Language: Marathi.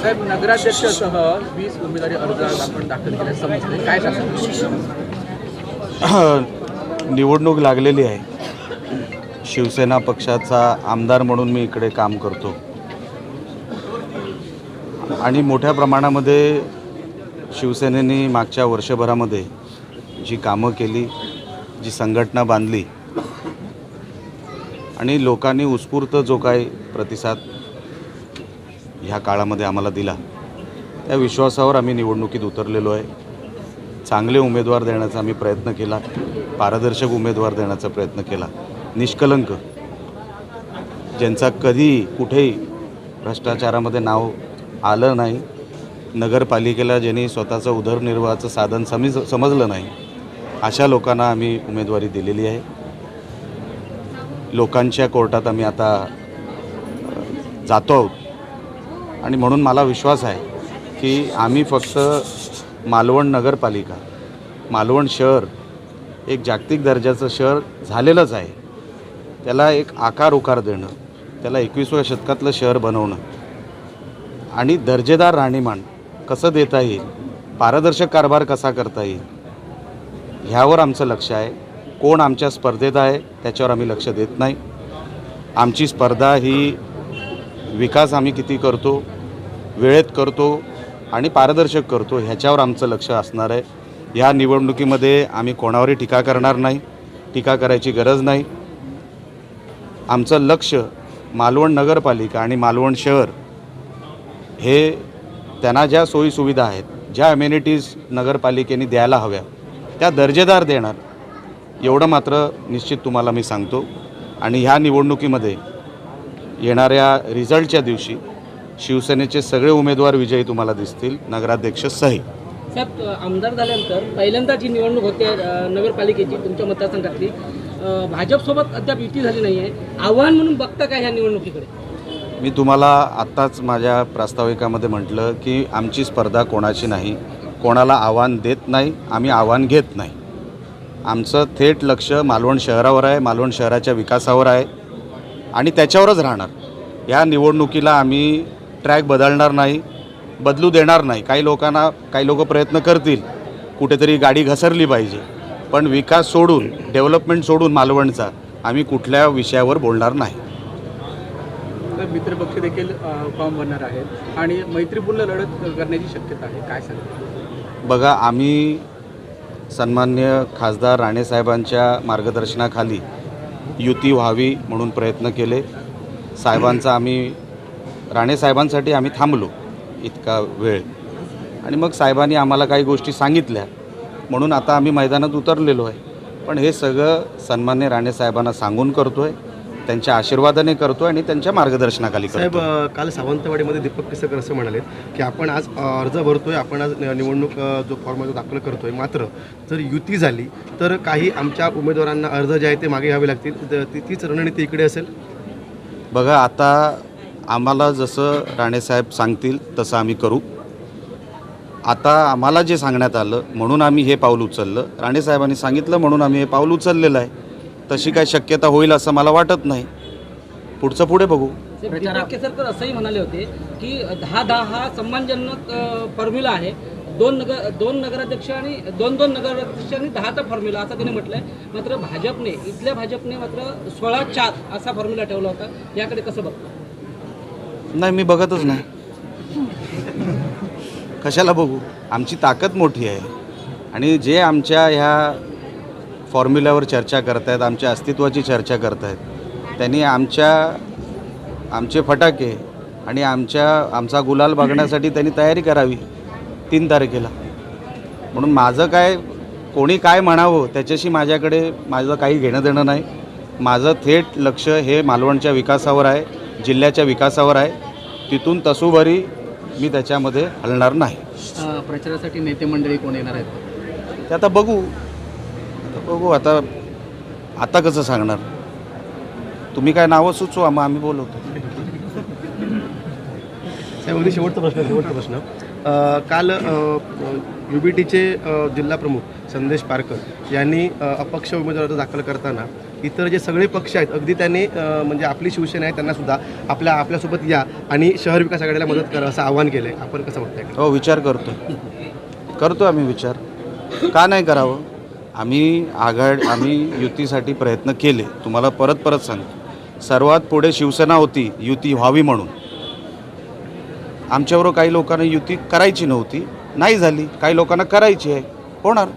साहेब नगराध्यक्षासह वीस उमेदवारी अर्ज आपण दाखल केले समजले काय शासन विशेष निवडणूक लागलेली आहे. शिवसेना पक्षाचा आमदार म्हणून मी इकडे काम करतो. आणि मोठ्या प्रमाणामध्ये शिवसेनेने मागच्या वर्षभरामध्ये जी कामं केली जी संघटना बांधली आणि लोकांनी उत्स्फूर्त जो काही प्रतिसाद ह्या काळामध्ये आम्हाला दिला त्या विश्वासावर आम्ही निवडणुकीत उतरलेलो आहे. चांगले उमेदवार देण्याचा आम्ही प्रयत्न केला. पारदर्शक उमेदवार देण्याचा प्रयत्न केला. निष्कलंक. ज्यांचा कधी कुठेही भ्रष्टाचारामध्ये नाव आलं नाही नगरपालिकेला ज्यांनी स्वतःचं उदरनिर्वाहाचं साधन समज समजलं नाही अशा लोकांना आम्ही उमेदवारी दिलेली आहे. लोकांच्या कोर्टात आम्ही आता जातो आहोत. आणि म्हणून मला विश्वास आहे की आम्ही फक्त मालवण नगरपालिका मालवण शहर एक जागतिक दर्जाचं शहर झालेलंच आहे. त्याला एक आकार उकार देणं त्याला एकविसाव्या शतकातलं शहर बनवणं आणि दर्जेदार राहणीमान कसं देता येईल पारदर्शक कारभार कसा करता येईल ह्यावर आमचं लक्ष आहे. कोण आमच्या स्पर्धेत आहे त्याच्यावर आम्ही लक्ष देत नाही. आमची स्पर्धा ही विकास आम्ही किती करतो वेळेत करतो आणि पारदर्शक करतो ह्याच्यावर आमचं लक्ष असणार आहे. या निवडणुकीमध्ये आम्ही कोणावरही टीका करणार नाही टीका करायची गरज नाही. आमचं लक्ष मालवण नगरपालिका आणि मालवण शहर हे त्यांना ज्या सोयीसुविधा आहेत ज्या अम्युनिटीज नगरपालिकेने द्यायला हव्या त्या दर्जेदार देणार एवढं मात्र निश्चित तुम्हाला मी सांगतो. आणि ह्या निवडणुकीमध्ये येणाऱ्या रिझल्टच्या दिवशी शिवसेनेचे सगळे उमेदवार विजयी तुम्हाला दिसतील. नगराध्यक्ष सहित साहेब आमदार झाल्यानंतर पहिल्यांदा जी निवडणूक होते नगरपालिकेची तुमच्या मतदारसंघातली भाजपसोबत अद्याप युती झाली नाही आहे आव्हान म्हणून बघता काय ह्या निवडणुकीकडे? मी तुम्हाला आत्ताच माझ्या प्रास्ताविकामध्ये म्हटलं की आमची स्पर्धा कोणाची नाही कोणाला आव्हान देत नाही आम्ही आव्हान घेत नाही. आमचं थेट लक्ष मालवण शहरावर आहे मालवण शहराच्या विकासावर आहे आणि त्याच्यावरच राहणार. या निवडणुकीला आम्ही ट्रॅक बदलणार नाही बदलू देणार नाही. काही लोकांना काही लोक प्रयत्न करतील कुठेतरी गाडी घसरली पाहिजे. पण विकास सोडून डेव्हलपमेंट सोडून मालवणचा आम्ही कुठल्या विषयावर बोलणार नाही. तर मित्रपक्ष देखील फॉर्म भरणार आहेत. आणि मैत्रीपूर्ण लढत करण्याची शक्यता आहे. काय सांगता? बघा आम्ही सन्मान्य खासदार राणेसाहेबांच्या मार्गदर्शनाखाली युती व्हावी म्हणून प्रयत्न केले. साहेबांचा आम्ही राणेसाहेबांसाठी आम्ही थांबलो इतका वेळ. आणि मग साहेबांनी आम्हाला काही गोष्टी सांगितल्या. म्हणून आता आम्ही मैदानात उतरलेलो आहे. पण हे सगळं सन्मान्य राणेसाहेबांना सांगून करतो आहे त्यांच्या आशीर्वादाने करतो आणि त्यांच्या मार्गदर्शनाखाली साहेब काल सावंतवाडीमध्ये दीपक केसरकर असं म्हणाले की आपण आज अर्ज भरतोय आपण आज निवडणूक जो फॉर्म आहे तो दाखल करतोय. मात्र जर युती झाली तर काही आमच्या उमेदवारांना अर्ज जे आहे ते मागे घ्यावे लागतील. तीच रणनीती इकडे असेल? बघा आता आम्हाला जसं राणेसाहेब सांगतील तसं आम्ही करू. आता आम्हाला जे सांगण्यात आलं म्हणून आम्ही हे पाऊल उचललं. राणेसाहेबांनी सांगितलं म्हणून आम्ही हे पाऊल उचललेलं आहे. तशी काय शक्यता होईल असं मला वाटत नाही. पुढचं पुढे बघू. केसरकर असंही म्हणाले होते की दहा दहा हा सन्मानजनक फॉर्म्युला आहे. दोन नगर दोन नगराध्यक्ष आणि दोन दोन नगराध्यक्ष आणि दहाचा फॉर्म्युला असं त्यांनी म्हटलंय. मात्र भाजपने इथल्या भाजपने मात्र सोळा चार असा फॉर्म्युला ठेवला होता. याकडे कसं बघता? नाही मी बघतच नाही. कशाला बघू? आमची ताकद मोठी आहे. आणि जे आमच्या ह्या फॉर्म्युल्यावर चर्चा करतायत आमच्या अस्तित्वाची चर्चा करतायत त्यांनी आमच्या आमचे फटाके आणि आमच्या आमचा गुलाल बघण्यासाठी त्यांनी तयारी करावी तीन तारखेला. म्हणून माझं काय कोणी काय म्हणावं त्याच्याशी माझ्याकडे माझं काही घेणं देणं नाही. माझं थेट लक्ष हे मालवणच्या विकासावर आहे. जिल्ह्याच्या विकासावर आहे तिथून तसूभरी मी त्याच्यामध्ये हलणार नाही. प्रचारासाठी नेते मंडळी कोण येणार आहेत? ते आता बघू. आता बघू आता आता कसं सांगणार? तुम्ही काय नावं सुचवा मग आम्ही बोलवतो. शेवटचा प्रश्न शेवटचा प्रश्न. काल यू बी टीचे जिल्हाप्रमुख संदेश पारकर यांनी अपक्ष उमेदवार अर्ज दाखल करताना इतर जे सगळे पक्ष आहेत अगदी त्यांनी म्हणजे आपली शिवसेना आहे त्यांनासुद्धा आपल्या आपल्यासोबत या आणि शहर विकास आघाडीला मदत करा असं आवाहन केलं आहे आपण कसं म्हणताय? हो विचार करतो करतो आम्ही विचार. का नाही करावं? आम्ही आघाड आम्ही युतीसाठी प्रयत्न केले. तुम्हाला परत परत सांगतो. सर्वात पुढे शिवसेना होती युती व्हावी म्हणून. आमच्याबरोबर काही लोकांना युती करायची नव्हती. नाही झाली. काही लोकांना करायची आहे. होणार.